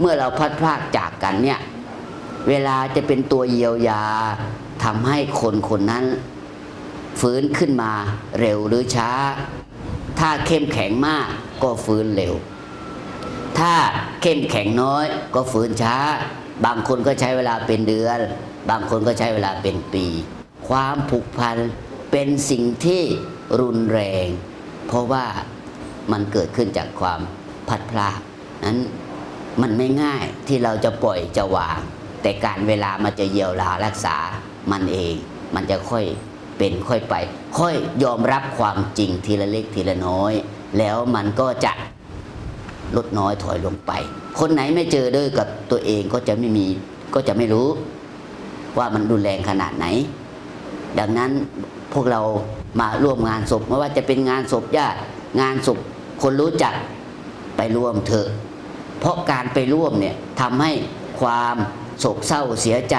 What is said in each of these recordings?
เมื่อเราพัดพากจากกันเนี่ย เวลาจะเป็นตัวเยียวยาทำให้คนคนนั้น ฟื้นขึ้นมาเร็วหรือช้า ถ้าเข้มแข็งมากก็ฟื้นเร็ว ถ้าเข้มแข็งน้อยก็ฟื้นช้า บางคนก็ใช้เวลาเป็นเดือน บางคนก็ใช้เวลาเป็นปี ความผูกพันเป็นสิ่งที่รุนแรง เพราะว่ามันเกิดขึ้นจากความพัดพลาดนั้น มันไม่ง่ายที่เราจะปล่อยจะวาง แต่การเวลามันจะเยียวยารักษามันเอง มันจะค่อยเป็นค่อยไป ค่อยยอมรับความจริงทีละเล็กทีละน้อย แล้วมันก็จะลดน้อยถอยลงไป คนไหนไม่เจอด้วยกับตัวเองก็จะไม่มีก็จะไม่รู้ ว่ามันรุนแรงขนาดไหน ดังนั้นพวกเรามาร่วมงานศพไม่ว่าจะเป็นงานศพญาติงานศพคนรู้จักไปร่วมเถอะ เพราะการไปร่วมเนี่ยทำให้ความโศกเศร้าเสียใจ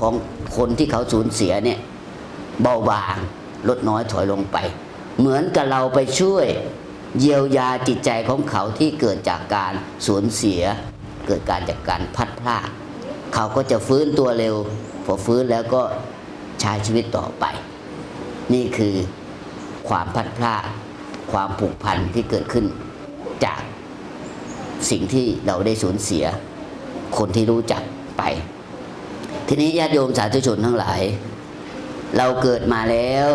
ของคนที่เขาสูญเสียเนี่ยเบาบางลดน้อยถอยลงไป เหมือนกับเราไปช่วยเยียวยาจิตใจของเขาที่เกิดจากการสูญเสีย เกิดการจากการพัดพลาดเขาก็จะฟื้นตัวเร็วพอฟื้นแล้วก็ใช้ชีวิตต่อไป นี่คือความพัดพลาดความผูกพันที่เกิดขึ้นจาก สิ่งที่เราได้สูญเสีย คนที่รู้จักไป ทีนี้ญาติโยมสาธุชนทั้งหลาย เราเกิดมาแล้ว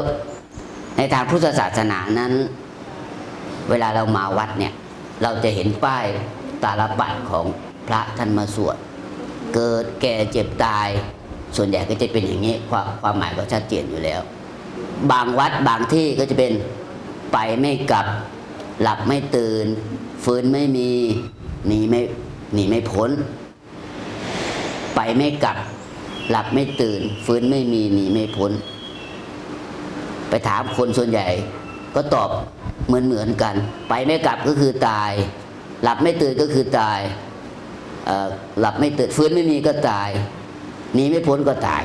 ในทางพุทธศาสนานั้น เวลาเรามาวัดเนี่ย เราจะเห็นป้ายตาลปัดของพระท่านมาสวด เกิดแก่เจ็บตาย ส่วนใหญ่ก็จะเป็นอย่างนี้ความความหมายก็ชัดเจนอยู่แล้ว บางวัดบางที่ก็จะเป็นไปไม่กลับ หลับไม่ตื่น ฟื้นไม่มีหนีไม่หนีไม่พ้น ไปไม่กลับ หลับไม่ตื่น ฟื้นไม่มีหนีไม่พ้น ไปถามคนส่วนใหญ่ ก็ตอบเหมือนเหมือนกัน ไปไม่กลับก็คือตาย หลับไม่ตื่นก็คือตายหลับไม่ตื่นฟื้นไม่มีก็ตายหนีไม่พ้นก็ตาย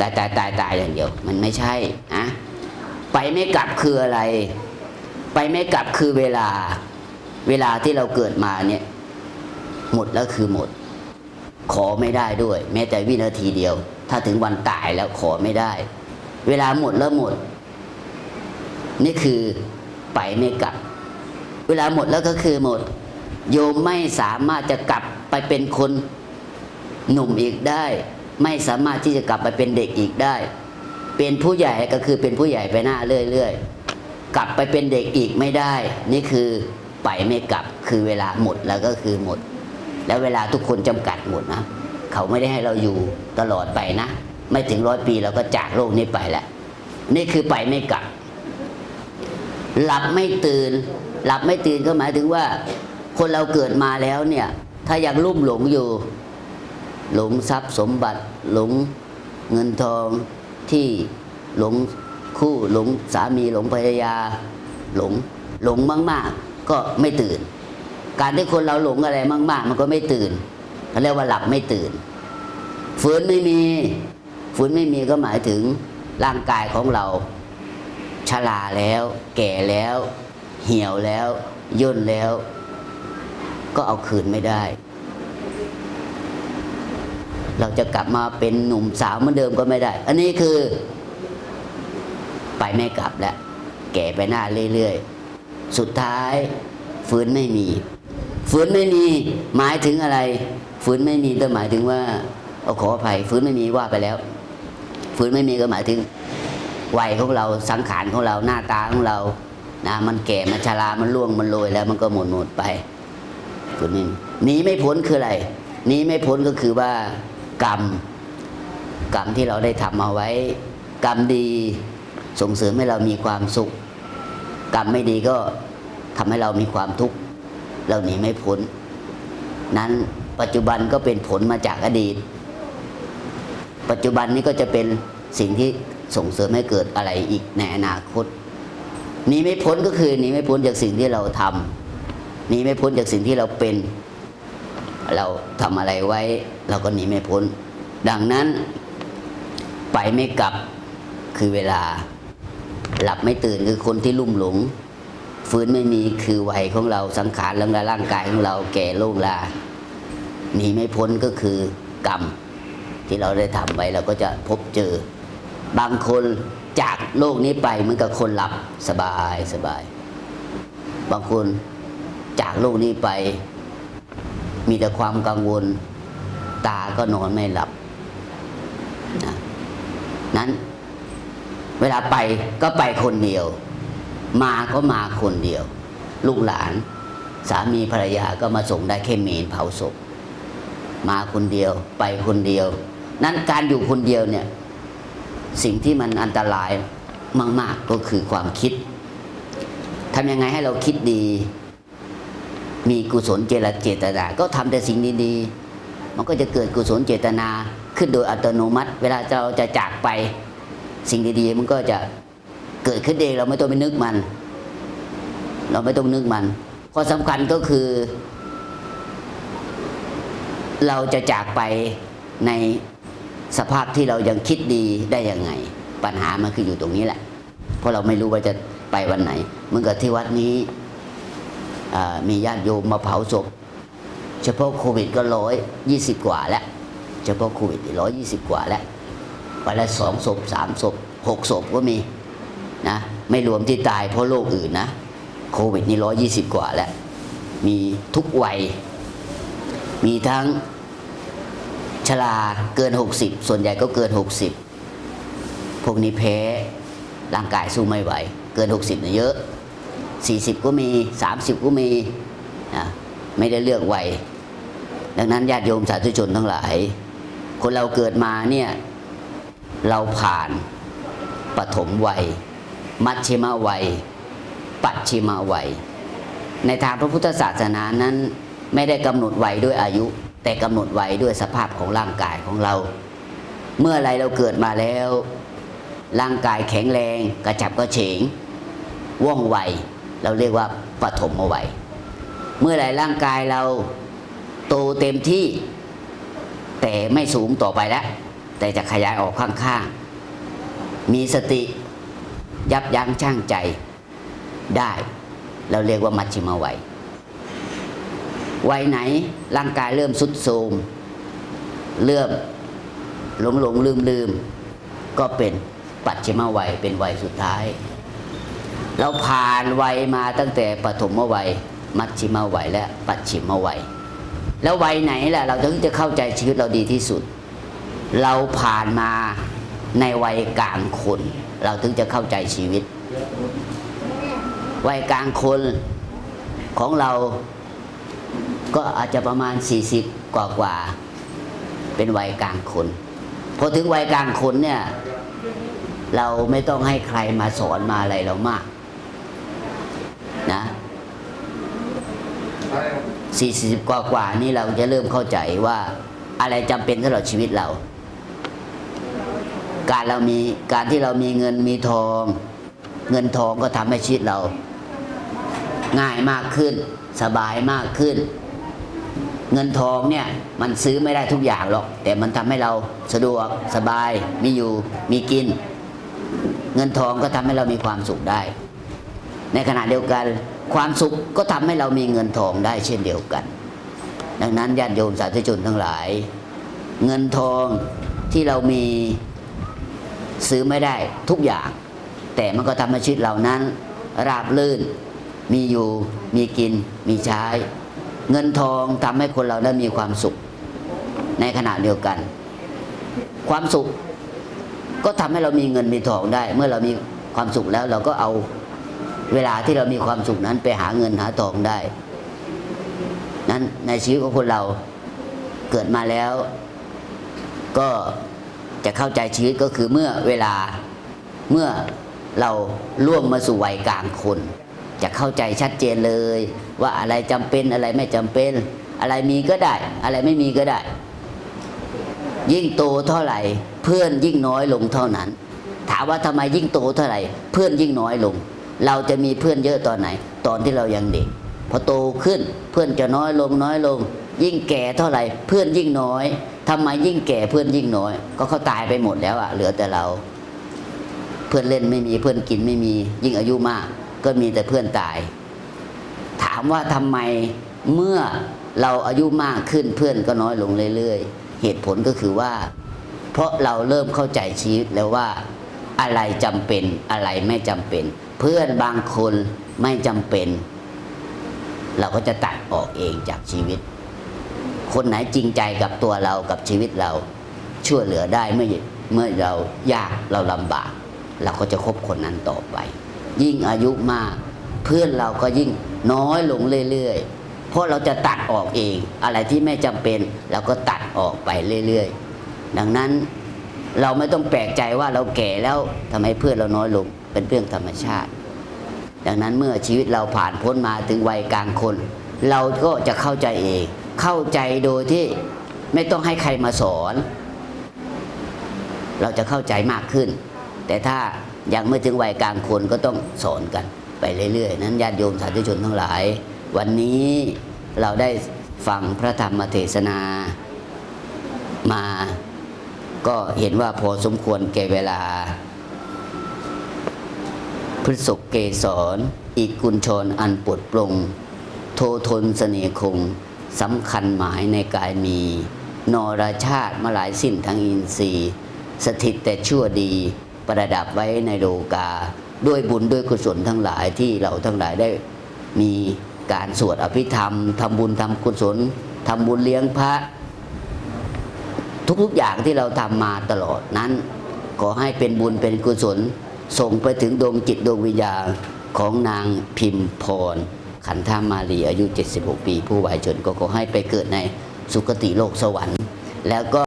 ตายตายตายตายอย่างเดียว มันไม่ใช่อะไปไม่กลับคืออะไร ไปไม่กลับคือเวลา เวลาที่เราเกิดมาเนี่ย หมดแล้วคือหมด ขอไม่ได้ด้วย แม้แต่วินาทีเดียว ถ้าถึงวันตายแล้วขอไม่ได้ เวลาหมดแล้วหมด นี่คือไปไม่กลับ เวลาหมดแล้วก็คือหมด โยมไม่สามารถจะกลับไปเป็นคนหนุ่มอีกได้ ไม่สามารถที่จะกลับไปเป็นเด็กอีกได้ เป็นผู้ใหญ่ก็คือเป็นผู้ใหญ่ไปหน้าเรื่อยๆ กลับไปเป็นเด็กอีกไม่ได้ นี่คือไปไม่กลับคือเวลาหมดแล้วก็คือหมด แล้วเวลาทุกคนจำกัดหมดนะเขาไม่ได้ให้เราอยู่ตลอดไปนะ ไม่ถึงร้อยปีเราก็จากโลกนี้ไปแล้วนี่คือไปไม่กลับ หลับไม่ตื่น หลับไม่ตื่นก็หมายถึงว่า คนเราเกิดมาแล้วเนี่ย ถ้ายังลุ่มหลงอยู่ หลงทรัพย์สมบัติหลงเงินทองที่หลง คู่หลงสามีหลงภรรยาหลงหลงมากๆ ก็ไม่ตื่น การที่คนเราหลงอะไรมาก ๆ มันก็ไม่ตื่นเขาเรียกว่าหลับไม่ตื่นฝืนไม่มีฝืนไม่มีก็หมายถึงร่างกายของเราชราแล้ว แก่แล้ว เหี่ยวแล้ว ย่นแล้ว ก็เอาคืนไม่ได้ เราจะกลับมาเป็นหนุ่มสาวเหมือนเดิมก็ไม่ได้ อันนี้คือ ไปไม่กลับแล้วแก่ไปหน้าเรื่อยๆ สุดท้ายฟื้นไม่มี ฟื้นไม่มีหมายถึงอะไร ฟื้นไม่มีก็หมายถึงว่าเอาขออภัยฟื้นไม่มีว่าไปแล้ว ฟื้นไม่มีก็หมายถึงวัยของเราสังขารของเราหน้าตาของเรานะมันแก่มันชรามันล่วงมันโรยแล้วมันก็หมดหมดไปคุณนี่หนีไม่พ้นคืออะไรหนีไม่พ้นก็คือว่ากรรม กรรมที่เราได้ทำเอาไว้ กรรมดี ส่งเสริมให้เรามีความสุข กรรมไม่ดีก็ทำให้เรามีความทุกข์เราหนีไม่พ้นนั้นปัจจุบันก็เป็นผลมาจากอดีต ปัจจุบันนี้ก็จะเป็นสิ่งที่ส่งเสริมให้เกิดอะไรอีกในอนาคตหนีไม่พ้นก็คือหนีไม่พ้นจากสิ่งที่เราทำหนีไม่พ้นจากสิ่งที่เราเป็น เราทำอะไรไว้ เราก็หนีไม่พ้น ดังนั้นไปไม่กลับคือเวลา หลับไม่ตื่นคือคนที่ลุ่มหลง ฟื้นไม่มีคือวัยของเราสังขารร่างกายของเราแก่โรคลาหนีไม่พ้นก็คือกรรม ที่เราได้ทำไว้เราก็จะพบเจอ บางคนจากโลกนี้ไปเหมือนกับคนหลับสบายสบาย บางคนจากโลกนี้ไป มีแต่ความกังวล ตาก็นอนไม่หลับนะนั้น เวลาไปก็ไปคนเดียว มาก็มาคนเดียว ลูกหลาน สามีภรรยาก็มาส่งได้แค่เมนเผาศพ มาคนเดียว ไปคนเดียว นั้นการอยู่คนเดียวเนี่ย สิ่งที่มันอันตรายมาก ๆ ก็คือความคิดทำยังไงให้เราคิดดี มีกุศลเจรเจตนา ก็ทำแต่สิ่งดีๆมันก็จะเกิดกุศลเจตนาขึ้นโดยอัตโนมัติ เวลาเราจะจากไป สิ่งดีๆ มันก็จะเกิดขึ้นเองเราไม่ต้องไปนึกมัน เราไม่ต้องนึกมันข้อสำคัญก็คือ เราจะจากไปในสภาพที่เรายังคิดดีได้ยังไง ปัญหามันคืออยู่ตรงนี้แหละ เพราะเราไม่รู้ว่าจะไปวันไหนเหมือนกับที่วัดนี้มีญาติโยมมาเผาศพ เฉพาะโควิดก็ร้อยยี่สิบกว่าแล้ว เฉพาะโควิดร้อยยี่สิบกว่าแล้ว ไปละสองศพสามศพหกศพก็มีนะไม่รวมที่ตายเพราะโรคอื่นนะโควิดนี่ร้อยยี่สิบกว่าแล้ว มีทุกวัย มีทั้งชราเกิน 60 ส่วนใหญ่ก็เกิน 60 พวกนี้แพ้ร่างกายสู้ไม่ไหว เกิน 60เนี่ยเยอะ 40 ก็มี 30 ก็มีนะไม่ได้เลือกวัยดังนั้นญาติโยมสาธุชนทั้งหลาย คนเราเกิดมาเนี่ย เราผ่านปฐมวัย มัชชิมวัย ปัจฉิมวัย ในทางพระพุทธศาสนานั้น ไม่ได้กำหนดวัยด้วยอายุ แต่กำหนดวัยด้วยสภาพของร่างกายของเรา เมื่อไรเราเกิดมาแล้ว ร่างกายแข็งแรงกระจับกระเฉงว่องไวเราเรียกว่าปฐมวัย เมื่อไรร่างกายเราโตเต็มที่ แต่ไม่สูงต่อไปแล้ว แต่จะขยายออกข้างๆ มีสติยับยั้งชั่งใจได้ เราเรียกว่ามัชชิมวัยวัยไหนร่างกายเริ่มสุดโทมเริ่มหลงหลงลืมลืมก็เป็นปัจฉิมวัยเป็นวัยสุดท้าย เราผ่านวัยมาตั้งแต่ปฐมวัย มัชชิมวัยและปัจฉิมวัย แล้ววัยไหนล่ะเราถึงจะเข้าใจชีวิตเราดีที่สุด เราผ่านมาในวัยกลางคน เราถึงจะเข้าใจชีวิต วัยกลางคนของเราก็อาจจะประมาณ 40 กว่ากว่าเป็นวัยกลางคนพอถึงวัยกลางคนเนี่ย เราไม่ต้องให้ใครมาสอนมาอะไรเรามากนะ40กว่ากว่าๆนี่เราจะเริ่มเข้าใจว่าอะไรจำเป็นสำหรับชีวิตเรา การเรามีการที่เรามีเงินมีทอง เงินทองก็ทำให้ชีวิตเรา ง่ายมากขึ้น สบายมากขึ้น เงินทองเนี่ยมันซื้อไม่ได้ทุกอย่างหรอก แต่มันทำให้เราสะดวกสบายมีอยู่มีกิน เงินทองก็ทำให้เรามีความสุขได้ ในขณะเดียวกันความสุขก็ทำให้เรามีเงินทองได้เช่นเดียวกัน ดังนั้นญาติโยมสาธุชนทั้งหลาย เงินทองที่เรามี ซื้อไม่ได้ทุกอย่าง แต่มันก็ทำให้ชีวิตเรานั้น ราบลื่น มีอยู่ มีกิน มีใช้ เงินทองทำให้คนเราได้มีความสุข ในขณะเดียวกัน ความสุข ก็ทำให้เรามีเงินมีทองได้ เมื่อเรามีความสุขแล้วเราก็เอาเวลาที่เรามีความสุขนั้นไปหาเงินหาทองได้ นั้นในชีวิตของคนเราเกิดมาแล้ว ก็ จะเข้าใจชีวิตก็คือเมื่อเวลาเมื่อเราล่วงมาสู่วัยกลางคน จะเข้าใจชัดเจนเลย ว่าอะไรจำเป็นอะไรไม่จำเป็น อะไรมีก็ได้ อะไรไม่มีก็ได้ ยิ่งโตเท่าไหร่ เพื่อนยิ่งน้อยลงเท่านั้น ถามว่าทำไมยิ่งโตเท่าไหร่ เพื่อนยิ่งน้อยลง เราจะมีเพื่อนเยอะตอนไหน ตอนที่เรายังเด็กพอโตขึ้นเพื่อนจะน้อยลงน้อยลง ยิ่งแก่เท่าไหร่ เพื่อนยิ่งน้อย ทำไมยิ่งแก่เพื่อนยิ่งน้อย ก็เขาตายไปหมดแล้วอะเหลือแต่เรา เพื่อนเล่นไม่มีเพื่อนกินไม่มียิ่งอายุมาก ก็มีแต่เพื่อนตาย ถามว่าทำไมเมื่อเราอายุมากขึ้นเพื่อนก็น้อยลงเรื่อยๆ เหตุผลก็คือว่า เพราะเราเริ่มเข้าใจชีวิตแล้วว่าอะไรจำเป็นอะไรไม่จำเป็น เพื่อนบางคนไม่จำเป็น เราก็จะตัดออกเองจากชีวิต คนไหนจริงใจกับตัวเรากับชีวิตเรา ช่วยเหลือได้เมื่อเมื่อเรายากเราลำบาก เราก็จะคบคนนั้นต่อไป ยิ่งอายุมาก เพื่อนเราก็ยิ่งน้อยลงเรื่อยๆ เพราะเราจะตัดออกเอง อะไรที่ไม่จำเป็นเราก็ตัดออกไปเรื่อยๆ ดังนั้นเราไม่ต้องแปลกใจว่าเราแก่แล้วทำไมเพื่อนเราน้อยลงเป็นเรื่องธรรมชาติ ดังนั้นเมื่อชีวิตเราผ่านพ้นมาถึงวัยกลางคน เราก็จะเข้าใจเอง เข้าใจโดยที่ไม่ต้องให้ใครมาสอน เราจะเข้าใจมากขึ้น แต่ถ้ายังไม่ถึงวัยกลางคนก็ต้องสอนกันไปเรื่อยๆ นั้นญาติโยมสาธุชนทั้งหลาย วันนี้เราได้ฟังพระธรรมเทศนามาก็เห็นว่าพอสมควรแก่เวลา พฤษกเกสรอีกกุญชรอันปวดปลงโททนเสน่คง สำคัญหมายในกายมี นรชาติมาหลายสิ้นทั้งอินทรีย์ สถิตแต่ชั่วดีประดับไว้ในโลกา ด้วยบุญด้วยกุศลทั้งหลายที่เราทั้งหลายได้มีการสวดอภิธรรมทำบุญทำกุศลทำบุญเลี้ยงพระ ทุกๆอย่างที่เราทำมาตลอดนั้นขอให้เป็นบุญเป็นกุศล ส่งไปถึงดวงจิตดวงวิญญาณของนางพิมพร ขันธามารีอายุ 76 ปี ผู้วายชนก็ขอให้ไปเกิดในสุคติโลกสวรรค์ แล้วก็